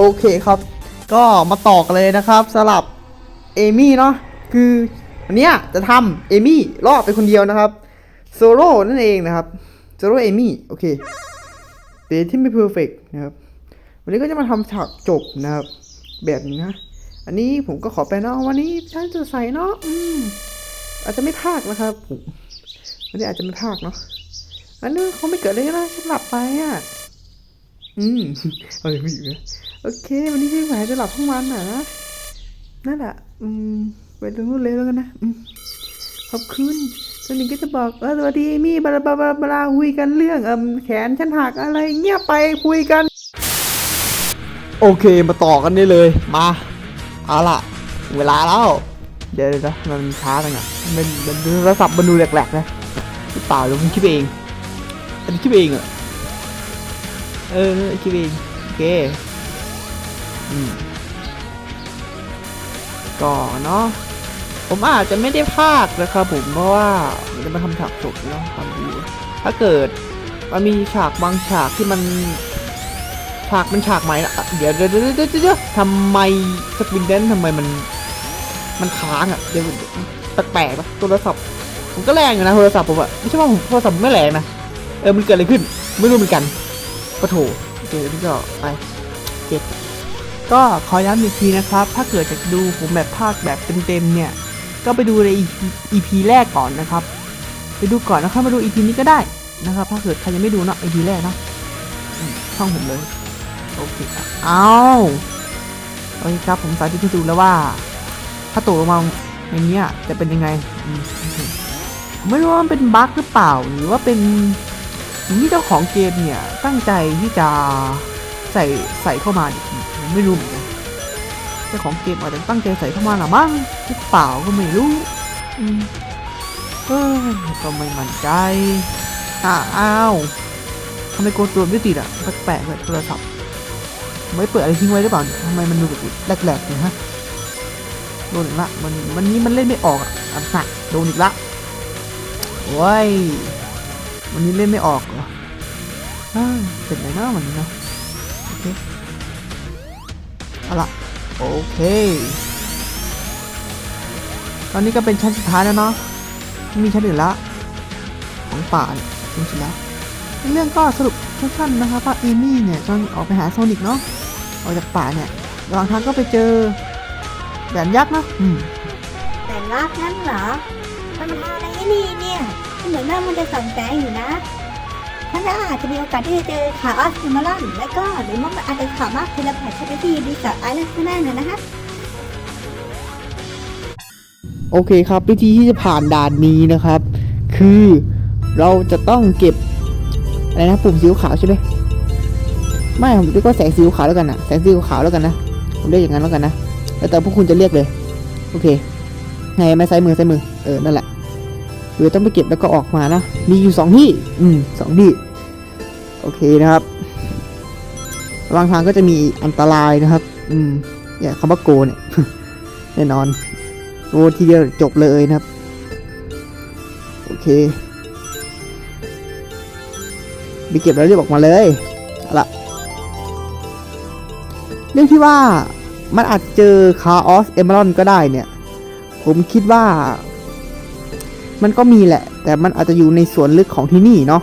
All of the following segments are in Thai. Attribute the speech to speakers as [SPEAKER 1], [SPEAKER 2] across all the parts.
[SPEAKER 1] โอเคครับ ก็มาต่อกันเลยนะครับสลับเอมี่เนาะคือวันเนี้ยจะทำเอมี่รอดไปคนเดียวนะครับโซโล่นั่นเองนะครับโซโล่เอมี่โอเคเดทที่ไม่เพอร์เฟกนะครับวันนี้ก็จะมาทำฉากจบนะครับ แบบนี้นะอันนี้ผมก็ขอแปลเนาะวันนี้ฉันจะใส่เนาะอืมอาจจะไม่พากนะครับผมวันนี้อาจจะไม่พากเนาะอันนี้เขาไม่เกิดอะไรนะฉันหลับไปอะอืมเอาเลยไม่อยู่นะ โอเค วันนี้พี่แหวนจะหลับทั้งวันนะนะนั่นแหละอืมไปตรงนู้นเลยแล้วกันนะอืมขอบคุณตอนนี้ก็จะบอกเออสวัสดีมี่บลาบลาบลาบลาคุยกันเรื่องเอ่มแขนฉันหักอะไรเงียบไปคุยกัน โอเคมาต่อกันได้เลยมาเอาล่ะ เวลาแล้วเดี๋ยวเดี๋ยวนะมันช้าจังอะมันมันโทรศัพท์มันดูแหลกๆนะหรือเปล่าหรือมันคิดเองอันนี้คิดเองเหรอเออคิดเองโอเค ก็เนาะผมอาจจะไม่ได้พลาดนะครับผมเพราะว่ามันจะมาทำฉากจบเนาะทำดีถ้าเกิดมันมีฉากบางฉากที่มันฉากมันฉากใหม่ละเดี๋ยวเดี๋ยวเดี๋ยวเดี๋ยวทำไมสปินเดนทำไมมัน มันค้างอะเดี๋ยวแปลกๆปะโทรศัพท์ผมก็แรงอยู่นะโทรศัพท์ผมอะไม่ใช่ว่าผมโทรศัพท์ไม่แรงนะเออมันเกิดอะไรขึ้น ไม่รู้เหมือนกันปะโถโอเคพี่ก็ไปเก็บ ก็ขอย้ำอีกทีนะครับ ถ้าเกิดจะดูผมแบบภาคแบบเต็มๆเนี่ย ก็ไปดูใน EP แรกก่อนนะครับ ไปดูก่อนนะครับมาดู EP นี้ก็ได้นะครับ ถ้าเกิดใครยังไม่ดูเนาะ EP แรกเนาะช่องผมเลย โอเคครับอ้าวโอเคครับ ผมสาธิตให้ดูแล้วว่า ถ้าตกลงมาในเนี้ยจะเป็นยังไงผมไม่รู้ว่ามันเป็นบั๊กหรือเปล่า หรือว่าเป็นที่เจ้าของเกมเนี่ยตั้งใจที่จะใส่ใส่เข้ามาเนี่ยผม ไม่รู้เหมือนกันเจ้าของเกมอาจจะตั้งใจใส่เข้ามาหรือมั้งหรือเปล่าก็ไม่รู้อืมเอ้ยก็ไม่มั่นใจอ้าวทำไมโกดตัวไม่ติดอะแปลกๆเลยโทรศัพท์ไม่เปิดอะไรทิ้งไว้หรือเปล่าทำไมมันดูแบบแหลกๆเนี่ยฮะโดนอีกละมันวันนี้มันเล่นไม่ออกอะอันหนักโดนอีกละโอ้ยวันนี้เล่นไม่ออกเหรอเป็นไรนะวันนี้เนาะ เอาละโอเค ตอนนี้ก็เป็นชั้นสุดท้ายแล้วเนาะไม่มีชั้นอื่นละของป่าเนี่ยชั้นสุดแล้วเรื่องก็สรุปสั้นๆนะครับว่าเอมี่เนี่ยจนออกไปหาโซนิกเนาะออกจากป่าเนี่ยระหว่างทางก็ไปเจอแหวนยักษ์เนาะอืม
[SPEAKER 2] แต่รักนั้นเหรอมันมาทำอะไรนี่เนี่ย เหมือนว่ามันจะส่องแสงอยู่นะ ท่านอาจจะมีโอกาสที่จะเจอข่าออสซิมาลอนและก็หรือว่ามันอาจจะข่าวมากเทเลพอร์ตใช้ที่ดีสอดไอแลนด์ข้างหน้าน่ะนะฮะ
[SPEAKER 1] โอเคครับวิธีที่จะผ่านด่านนี้นะครับ คือเราจะต้องเก็บอะไรนะปุ่มสีขาวใช่ไหมไม่ผมเรียกว่าแสงสีขาวแล้วกันนะแสงสีขาวแล้วกันนะผมเรียกอย่างนั้นแล้วกันนะแล้วแต่พวกคุณจะเรียกเลย โอเคไงไม่ซ้มือซ้มือเออนั่นแหละ คือต้องไปเก็บแล้วก็ออกมานะ มีอยู่สองที่ อืมสองที่ โอเคนะครับระหว่างทางก็จะมีอันตรายนะครับ อืมเนี่ยคำว่าโกเนี่ยแน่นอนโอ้ทีเดียวจบเลยนะครับ โอเคไปเก็บแล้วเรียกออกมาเลยเอาละเรื่องที่ว่ามันอาจเจอคาออสเอม r รอนก็ได้เนี่ย ผมคิดว่า มันก็มีแหละ แต่มันอาจจะอยู่ในส่วนลึกของที่นี่เนาะ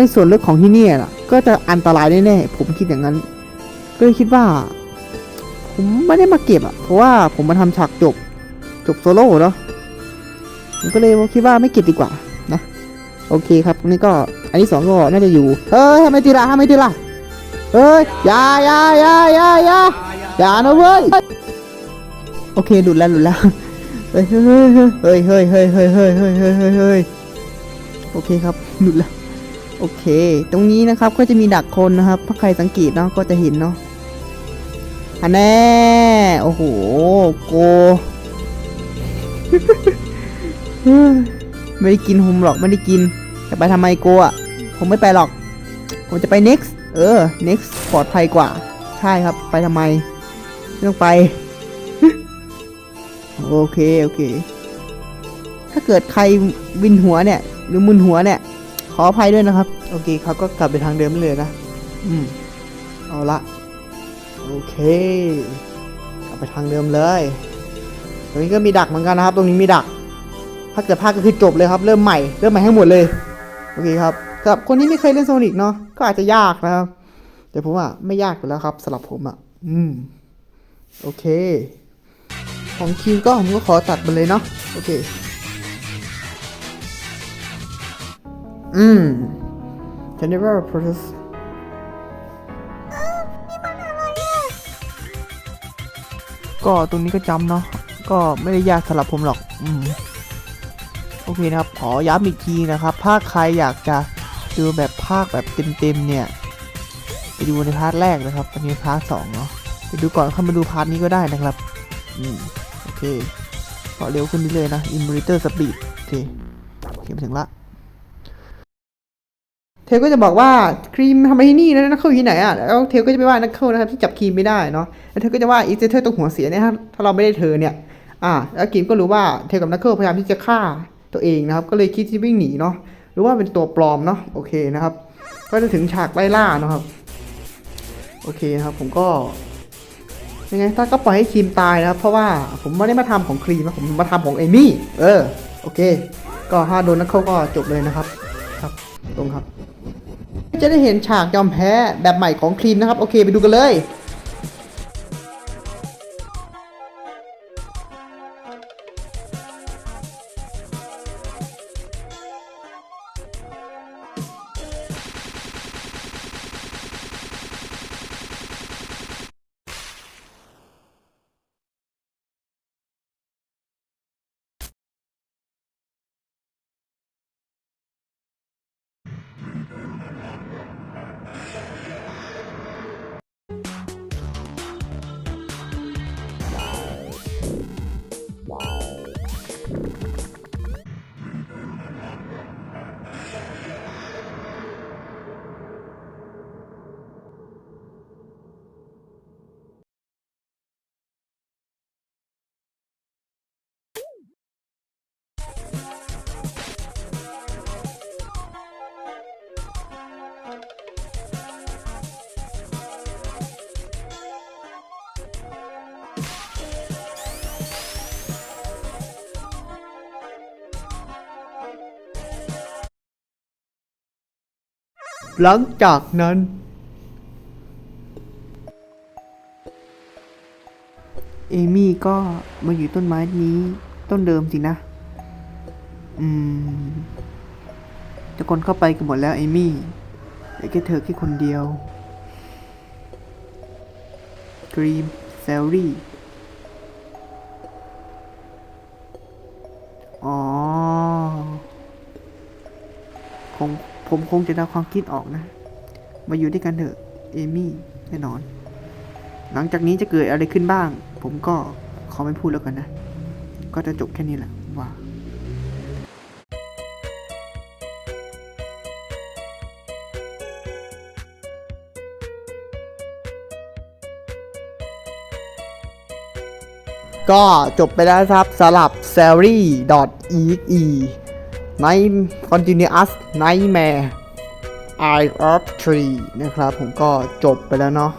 [SPEAKER 1] ในส่วนลึกของที่นี่น่ะ ก็จะอันตรายแน่ๆผมคิดอย่างนั้น ก็เลยคิดว่า ผมไม่ได้มาเก็บอะเพราะว่าผมมาทำฉากจบ จบโซโล่เนาะผมก็เลยคิดว่าไม่เก็บดีกว่านะโอเคครับนี่ก็อันที่สองก็น่าจะอยู่เฮ้ยทำไมตีละทำไมตีละเฮ้ยอย่าอย่าอย่าอย่าอย่าอย่านะเว้ยโอเคหลุดแล้วหลุดแล้ว ฮ้ยเฮ้ยเฮ้ยเฮ้ยเฮ้ยเฮ้ยเฮ้ยเฮ้ยเฮ้ยเฮ้ยเฮ้ยโอเคครับหลุดแล้วโอเค ตรงนี้นะครับก็จะมีดักคนนะครับ ถ้าใครสังเกตเนาะก็จะเห็นเนาะอันแน่โอ้โหโกไม่ได้กินผมหรอกไม่ได้กินจะไปทำไมโกอะผมไม่ไปหรอก ผมจะไป next เออ next ปลอดภัยกว่า ใช่ครับไปทำไมไม่ต้องไป โอเคโอเค ถ้าเกิดใครวินหัวเนี่ย หรือมึนหัวเนี่ย ขออภัยด้วยนะครับ โอเคครับก็กลับไปทางเดิมเลยนะ อืม เอาละ โอเค กลับไปทางเดิมเลย ตรงนี้ก็มีดักเหมือนกันนะครับ ตรงนี้มีดัก ถ้าเกิดพลาดก็คือจบเลยครับ เริ่มใหม่ เริ่มใหม่ให้หมดเลย โอเคครับสำหรับคนที่ไม่เคยเล่นโซนิกเนาะ ก็อาจจะยากนะครับ แต่ผมอะไม่ยากอยู่แล้วครับสำหรับผมอะ อืม โอเค ของคิวก็ผมก็ขอตัดไปเลยเนาะโอเค อืม General Process ก็ตรงนี้ก็จำเนาะก็ไม่ได้ยากสำหรับผมหรอก อืม โอเคนะครับ ขอย้ำอีกทีนะครับถ้าใครอยากจะดูแบบภาคแบบเต็มๆเนี่ย ไปดูในพาร์ทแรกนะครับอันนี้พาร์ทสองเนาะไปดูก่อนเข้ามาดูพาร์ทนี้ก็ได้นะครับ อืม เคก็เร็วขึ้นนิดเลยนะ Immolator Speed โอเคโอเคมาถึงละเทลก็จะบอกว่าครีมทำไมที่นี่นะนักเข้าอยู่ไหนอะแล้วเทลก็จะไปว่านักเข้านะครับที่จับครีมไม่ได้เนาะแล้วเธอก็จะว่าอีเจเธอตรงหัวเสียเนี่ยถ้าถ้าเราไม่ได้เธอเนี่ยอ่าแล้วกิมก็รู้ว่าเทลกับนักเคิลพยายามที่จะฆ่าตัวเองนะครับ ก็เลยคิดที่วิ่งหนีเนาะหรือว่าเป็นตัวปลอมเนาะโอเคนะครับ ก็จะถึงฉากไล่ล่านะครับ โอเคนะครับผมก็ ยังไงถ้าก็ปล่อยให้ครีมตายนะครับ เพราะว่าผมไม่ได้มาทำของครีมนะผมมาทำของเอมี่ เออ โอเค ก็ถ้าโดนนักเข้าก็จบเลยนะครับ ครับ ตรงครับ จะได้เห็นฉากยอมแพ้แบบใหม่ของครีมนะครับ โอเค ไปดูกันเลย หลังจากนั้น เอมี่ก็มาอยู่ต้นไม้นี้ต้นเดิมสินะ อืมทุกคนเข้าไปกันหมดแล้วเอมี่เหลือแค่เธอแค่คนเดียวกรีมเซลลี่ ผมคงจะเดาความคิดออกนะ มาอยู่ด้วยกันเถอะ เอมี่แน่นอน หลังจากนี้จะเกิดอะไรขึ้นบ้าง ผมก็ขอไม่พูดแล้วกันนะ ก็จะจบแค่นี้แหละว่าก็จบไปแล้วครับสำหรับ s a l r y e e Night Continuous Nightmare Eye of Tree นะครับ ผมก็จบไปแล้วเนาะ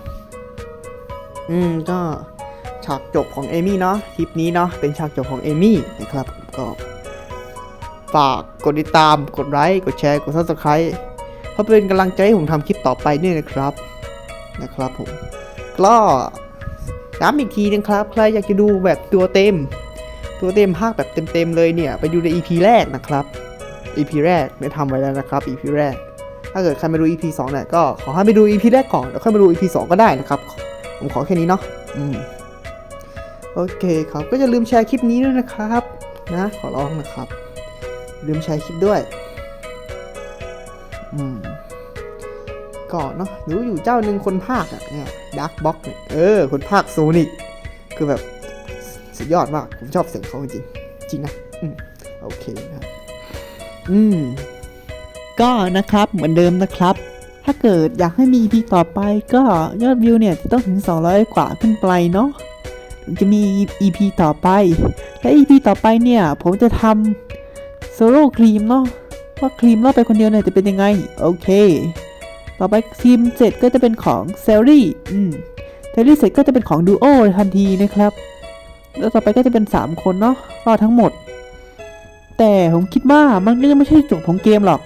[SPEAKER 1] อืมก็ฉากจบของเอมี่เนาะคลิปนี้เนาะเป็นฉากจบของเอมี่นะครับก็ฝากกดติดตามกดไลค์กดแชร์กด subscribe เพื่อเป็นกำลังใจให้ผมทำคลิปต่อไปด้วยนะครับนะครับผมก็ย้ำอีกทีนึงครับ ใครอยากจะดูแบบตัวเต็ม ตัวเต็มภาคแบบเต็มๆเลยเนี่ย ไปดูใน EP แรกนะครับ EP แรกได้ทำไว้แล้วนะครับ EP แรก ถ้าเกิดใครไม่ดู EP 2เนี่ยก็ขอให้ไปดู EP แรกก่อนแล้วค่อยมาดู EP 2 ก็ได้นะครับ ผมขอแค่นี้เนาะอืมโอเคครับก็จะลืมแชร์คลิปนี้ด้วยนะครับ นะ ขอร้องนะครับ ลืมแชร์คลิปด้วยอืมก่อนเนาะรู้อยู่เจ้าหนึ่งคนภาคอะเนี่ยดักบ็อกเนี่ยเออ คนภาคโซนิกคือแบบสุดยอดมาก ผมชอบเสียงเขาจริงๆจริงนะ อืม โอเคนะ อืม ก็นะครับเหมือนเดิมนะครับ ถ้าเกิดอยากให้มี EP ต่อไปก็ยอดวิวเนี่ยจะต้องถึง 200 กว่าขึ้นไปเนาะถึงจะมี EP ต่อไป และ EP ต่อไปเนี่ย ผมจะทำโซโล่ครีมเนาะว่าครีมรอดไปคนเดียวเนี่ยจะเป็นยังไง โอเค ต่อไปครีมเสร็จก็จะเป็นของเซลลี่อืมแแต่รีเซ็ตก็จะเป็นของดูโอทันทีนะครับ แล้วต่อไปก็จะเป็น 3 คนเนาะรอดทั้งหมด แต่ผมคิดว่ามันก็ยังไม่ใช่จบของเกมหรอก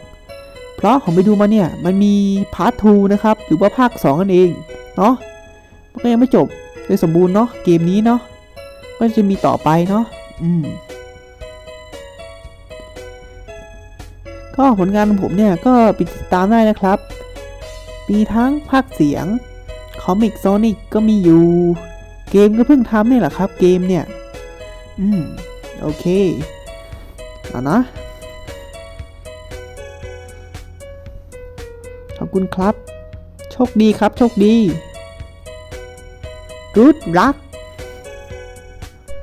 [SPEAKER 1] เพราะผมไปดูมาเนี่ย มันมีพาร์ท2นะครับ หรือว่าภาค2นั่นเอง เนาะมันก็ยังไม่จบโดยสมบูรณ์เนาะ เกมนี้เนาะ ก็จะมีต่อไปเนาะ อืม ก็ผลงานของผมเนี่ยก็ไปติดตามได้นะครับ มีทั้งภาคเสียง คอมิกโซนิกก็มีอยู่ เกมก็เพิ่งทำเนี่ยแหละครับ เกมเนี่ย อืม โอเค อานะ ขอบคุณครับ โชคดีครับ โชคดี รุดรัก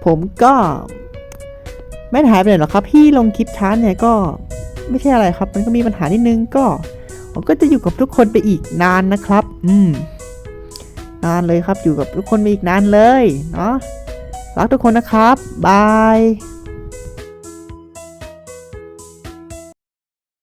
[SPEAKER 1] ผมก็ ไม่ได้หายไปไหนหรอกครับ พี่ลงคลิปช้าเนี่ยก็ไม่ใช่อะไรครับ มันก็มีปัญหานิดนึงก็ ผมก็จะอยู่กับทุกคนไปอีกนานนะครับ อืม นานเลยครับอยู่กับทุกคนไปอีกนานเลย เนาะรักทุกคนนะครับ บาย